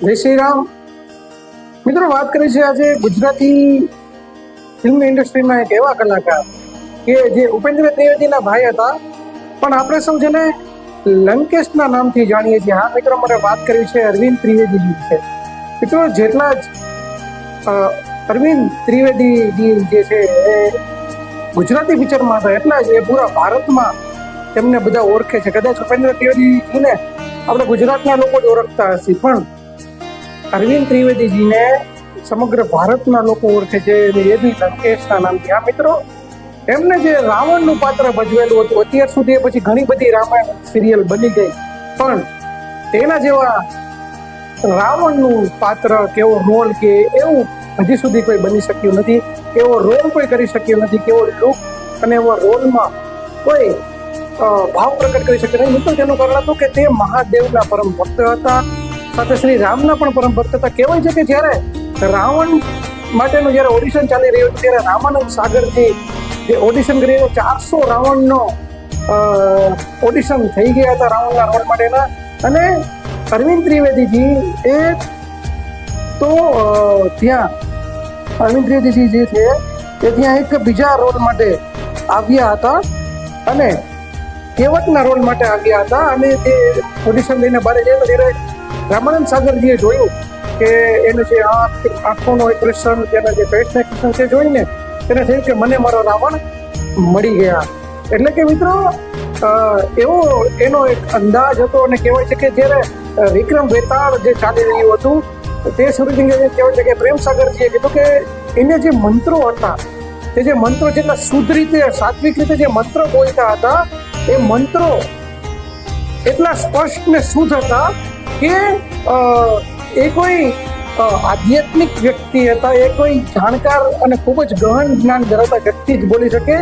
જય શ્રી રામ મિત્રો, વાત કરી છે આજે ગુજરાતી ફિલ્મ ઇન્ડસ્ટ્રીમાં એક એવા કલાકાર કે જે ઉપેન્દ્ર ત્રિવેદીના ભાઈ હતા. પણ આપણે સૌ જેને લંકેશના નામથી જાણીએ છીએ. હા, મિત્રો મારે વાત કરી છે અરવિંદ ત્રિવેદીની છે મિત્રો, જેટલા જ અરવિંદ ત્રિવેદીજી જે છે એ ગુજરાતી પિક્ચરમાં હતા એટલા જ એ પૂરા ભારતમાં તેમને બધા ઓળખે છે. કદાચ ઉપેન્દ્ર ત્રિવેદીજીને આપણે ગુજરાતના લોકો જ ઓળખતા હશે. પણ અરવિંદ ત્રિવેદીજીને સમગ્ર ભારતના લોકો ઓળખે છે એ બી લંકેશના નામથી. આ મિત્રો, એમને જે રાવણનું પાત્ર ભજવેલું હતું, અત્યાર સુધી પછી ઘણી બધી રામાયણ સિરિયલ બની ગઈ. પણ તેના જેવા રાવણનું પાત્ર કેવો રોલ કે એવું હજી સુધી કોઈ બની શક્યું નથી એવો રોલ કોઈ કરી શક્યો નથી કેવો લુક અને એવા રોલમાં કોઈ ભાવ પ્રગટ કરી શક્યો નહીં મિત્રો, તેનું કારણ હતું કે તે મહાદેવના પરમ ભક્ત હતા. સાથે શ્રી રામના પણ ભક્ત હતા. કહેવાય છે કે જ્યારે રાવણ માટેનું જ્યારે ઓડિશન ચાલી રહ્યું હતું ત્યારે રામાનંદ સાગરજી જે ઓડિશન કરી રહ્યો ચારસો રાવણનો ઓડિશન થઈ ગયા હતા રાવણના રોલ માટેના. અને અરવિંદ ત્રિવેદીજી એ તો ત્યાં, અરવિંદ ત્રિવેદીજી જે છે, એ ત્યાં એક બીજા રોલ માટે આવ્યા હતા. અને કેવટના રોલ માટે આવ્યા હતા અને તે ઓડિશન લઈને બહાર ગયા ત્યારે રામાનંદ સાગરજીએ જોયું કે એને જે આંખ આંખોનો એક્સપ્રેશન તેના જે ફેસના એક્સપ્રેશન છે જોઈને તેને થયું કે મને મારો રાવણ મળી ગયા. એટલે કે મિત્રો એવો એનો એક અંદાજ હતો અને કહેવાય છે કે જ્યારે વિક્રમ વેતાળ જે ચાલી રહ્યું હતું, તે સુધી કહેવાય છે કે પ્રેમ સાગરજીએ કીધું કે એને જે મંત્રો હતા, તે જે મંત્રો જેટલા શુદ્ધ રીતે, સાત્વિક રીતે જે મંત્રો બોલતા હતા, એ મંત્રો એટલા સ્પષ્ટ ને શુદ્ધ હતા કે એ કોઈ આધ્યાત્મિક વ્યક્તિ હતા, એ કોઈ જાણકાર અને ખૂબ જ ગહન જ્ઞાન ધરાવતા વ્યક્તિ જ બોલી શકે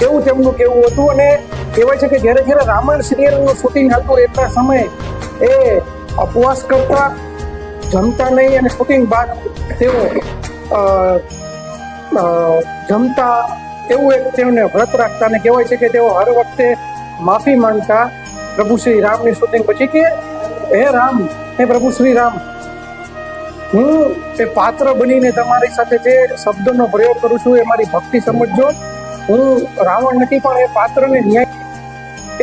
તેવું તેમનું કેવું હતું. અને કહેવાય છે કે જ્યારે જ્યારે રામાયણ સિરિયલનું શૂટિંગ હતું એટલા સમયે એ ઉપવાસ કરતા, જમતા નહીં અને શૂટિંગ બાદ તેઓ જમતા, એવું એક તેમને વ્રત રાખતા. અને કહેવાય છે કે તેઓ હર વખતે માફી માંગતા પ્રભુ શ્રી રામની શૂટિંગ પછી કે હે રામ, હે પ્રભુ શ્રી રામ. હું એ પાત્ર બનીને તમારી સાથે જે શબ્દનો પ્રયોગ કરું છું એ મારી ભક્તિ સમજજો. હું રાવણ નથી, પણ એ પાત્રને ન્યાય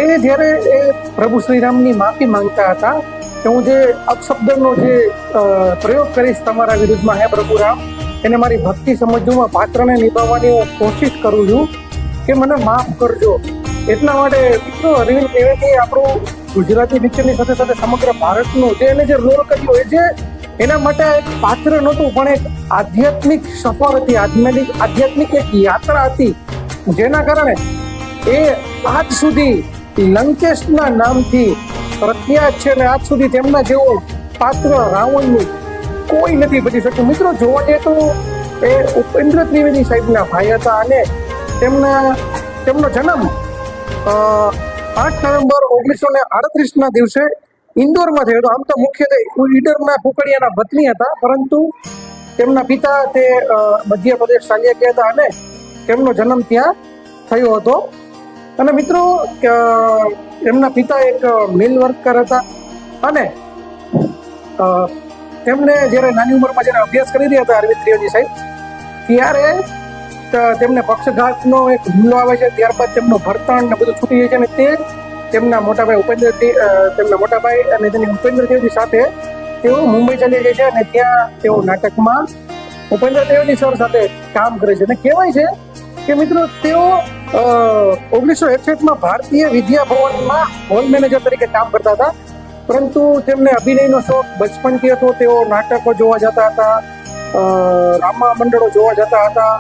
એ જ્યારે એ પ્રભુ શ્રીરામની માફી માંગતા હતા કે હું જે અપશબ્દનો જે પ્રયોગ કરીશ તમારા વિરુદ્ધમાં, હે પ્રભુ રામ, એને મારી ભક્તિ સમજવામાં, પાત્રને નિભાવવાની હું કોશિશ કરું છું કે મને માફ કરજો. એટલા માટે મિત્રો અરવિંદ ત્રિવેદી આપણું ગુજરાતી પિક્ચરની સાથે સાથે સમગ્ર ભારતનું જે એને જે રોલ કર્યો એ જે એના માટે એક પાત્ર નહોતું, પણ એક આધ્યાત્મિક સફર હતી, આધ્યાત્મિક આધ્યાત્મિક એક યાત્રા હતી, જેના કારણે એ આજ સુધી લંકેશના નામથી પ્રખ્યાત છે અને આજ સુધી તેમના જેવો પાત્ર રાવણનું કોઈ નથી બની શક્યું. મિત્રો, જોવા જઈએ તો એ ઉપેન્દ્ર ત્રિવેદી સાહેબના ભાઈ હતા અને તેમના, તેમનો જન્મ આઠ નવેમ્બર ઓગણીસો ને આડત્રીસના દિવસે ઇન્દોરમાં થયેલો આમ તો મુખ્યત્વે ઈડરના કુકડિયાના વતની હતા, પરંતુ તેમના પિતા તે મધ્યપ્રદેશ ચાલ્યા ગયા હતા અને તેમનો જન્મ ત્યાં થયો હતો. અને મિત્રો એમના પિતા એક મિલ વર્કર હતા અને તેમણે જ્યારે નાની ઉંમરમાં જ્યારે અભ્યાસ કરી રહ્યા હતા અરવિંદ ત્રિવેદી સાહેબ, ત્યારે ત- તેમને પક્ષઘાતનો એક હુમલો આવે છે, ત્યારબાદ તેમનું ભરતણ ને બધું છૂટી જાય છે અને તે તેમના મોટાભાઈ ઉપેન્દ્ર તેમના મોટાભાઈ અને તેની ઉપેન્દ્ર ત્રિવેદી સાથે તેઓ મુંબઈ ચાલી જાય છે અને ત્યાં તેઓ નાટકમાં ઉપેન્દ્ર ત્રિવેદી સર સાથે કામ કરે છે. અને કહેવાય છે કે મિત્રો, તેઓ ઓગણીસો એકસઠમાં ભારતીય વિદ્યા ભવનમાં હોલ મેનેજર તરીકે કામ કરતા હતા. પરંતુ તેમને અભિનયનો શોખ બચપનથી હતો. તેઓ નાટકો જોવા જતા હતા. રામા મંડળો જોવા જતા હતા.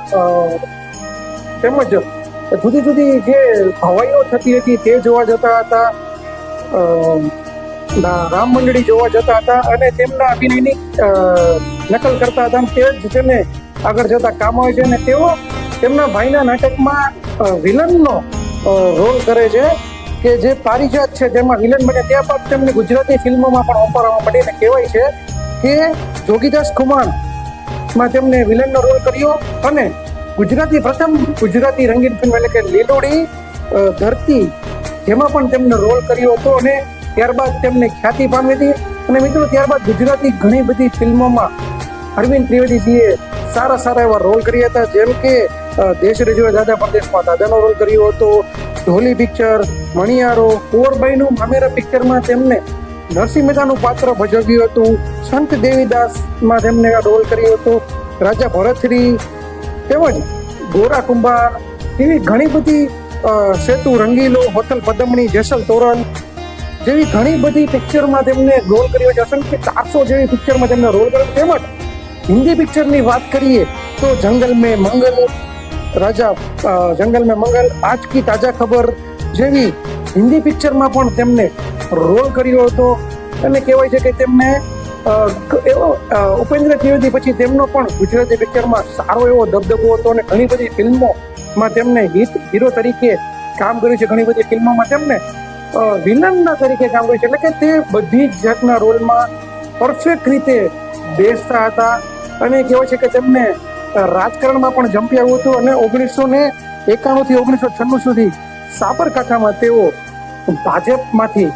તેમજ જુદી જુદી જે ભવાઈઓ થતી હતી તે જોવા જતા હતા. રામ મંડળી જોવા જતા હતા અને તેમના અભિનયની નકલ કરતા હતા તે જ તેને આગળ જતા કામ આવે છે અને તેઓ તેમના ભાઈના નાટકમાં વિલનનો રોલ કરે છે કે જે પારિજાત છે તેમાં વિલન બને ત્યાં બાદ તેમને ગુજરાતી ફિલ્મોમાં પણ માંડી અને કહેવાય છે કે જોગીદાસ ખુમાણ માં તેમને વિલનનો રોલ કર્યો અને ગુજરાતી પ્રથમ ગુજરાતી રંગીન ફિલ્મ એટલે કે લીલોડી ધરતી, જેમાં પણ તેમનો રોલ કર્યો હતો અને ત્યારબાદ તેમને ખ્યાતિ પામી હતી. અને મિત્રો, ત્યારબાદ ગુજરાતી ઘણી બધી ફિલ્મોમાં અરવિંદ ત્રિવેદીજીએ સારા સારા એવા રોલ કર્યા હતા. જેમ કે દેશ રજવા દાદા પરદેશમાં દાદાનો રોલ કર્યો હતો ઢોલી પિક્ચર, મણિયારો કુંવરબાઈનું મામેરા પિક્ચરમાં તેમને નરસિંહ મહેતાનું પાત્ર ભજવ્યું હતું, સંત દેવીદાસમાં તેમને રોલ કર્યો હતો, રાજા ભરતરી તેમજ ગોરા કુંભાર એવી ઘણી બધી સેતુ રંગીલો હોટલ પદમણી, જેસલ તોરણ જેવી ઘણી બધી પિક્ચરમાં તેમને રોલ કર્યો છે. અસંખ્ય ચારસો જેવી પિક્ચરમાં તેમને રોલ કર્યો તેમજ હિન્દી પિક્ચરની વાત કરીએ તો જંગલ મેં મંગલ, રાજા જંગલ મેં મંગલ, આજ કી તાજા ખબર જેવી હિન્દી પિક્ચરમાં પણ તેમને રોલ કર્યો હતો. અને કહેવાય છે કે તેમને એવો ઉપેન્દ્ર ત્રિવેદી પછી તેમનો પણ ગુજરાતી પિક્ચરમાં સારો એવો દબદબો હતો અને ઘણી બધી ફિલ્મોમાં તેમને હિત, હીરો તરીકે કામ કર્યું છે. ઘણી બધી ફિલ્મોમાં તેમને વિલનના તરીકે કામ કર્યું છે. એટલે કે તે બધી જ જાતના રોલમાં પરફેક્ટ રીતે બેસતા હતા. અને કહેવાય છે કે તેમને રાજકારણમાં પણ જંપી આવ્યું હતું. અને ઓગણીસો ને એકાણું થી ઓગણીસો છન્નું સુધી સાબરકાંઠામાં તેઓ ભાજપમાંથી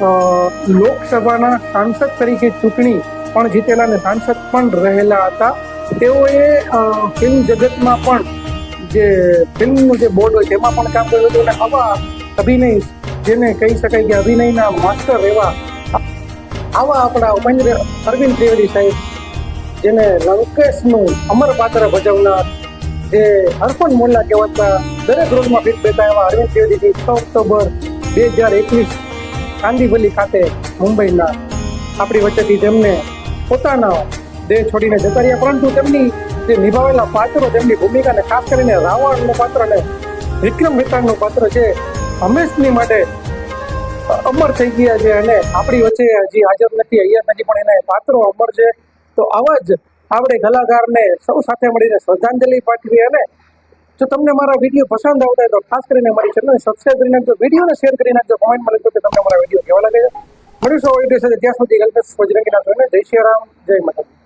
લોકસભાના સાંસદ તરીકે ચૂંટણી પણ જીતેલા અને સાંસદ પણ રહેલા હતા. તેઓએ ફિલ્મ જગતમાં પણ જે ફિલ્મનું જે બોર્ડ હોય તેમાં પણ કામ કર્યું હતું અને આવા અભિનય, જેને કહી શકાય કે અભિનયના માસ્ટર એવા, આવા આપણા ઉપેન્દ્ર અરવિંદ ત્રિવેદી સાહેબ, જેને લંકેશનું અમર પાત્ર ભજવનાર જે અર્પણ મોલ્લા કહેવાતા દરેક રોલમાં ફિટ બેતા એવા અરવિંદ ત્રિવેદીજી છ ઓક્ટોબર બે હજાર એકવીસ કાંદીવલી ખાતે મુંબઈના આપણી વચ્ચેથી તેમને પોતાના દેહ છોડીને જતા રહ્યા, પરંતુ તેમની જે નિભાવેલા પાત્રો, તેમની ભૂમિકાને ખાસ કરીને રાવણનું પાત્ર અને વિક્રમ વેતાળનું પાત્ર છે હંમેશની માટે અમર થઈ ગયા છે અને આપણી વચ્ચે હજી હાજર નથી, અહીંયા નથી, પણ એના પાત્રો અમર છે. તો આવા જ આપણે કલાકારને સૌ સાથે મળીને શ્રદ્ધાંજલિ પાઠવી અને જો તમને મારા વીડિયો પસંદ આવતા હોય તો ખાસ કરીને મારી ચેનલને સબસ્ક્રાઈબ કરી નાખજો વિડીયોને શેર કરી નાખજો કોમેન્ટમાં લખજો કે તમને મારા વીડિયો કેવા લાગે મળીશું ત્યાં સુધી કલ્પેશ બજરંગીના જોઈને જય શ્રી રામ, જય માતા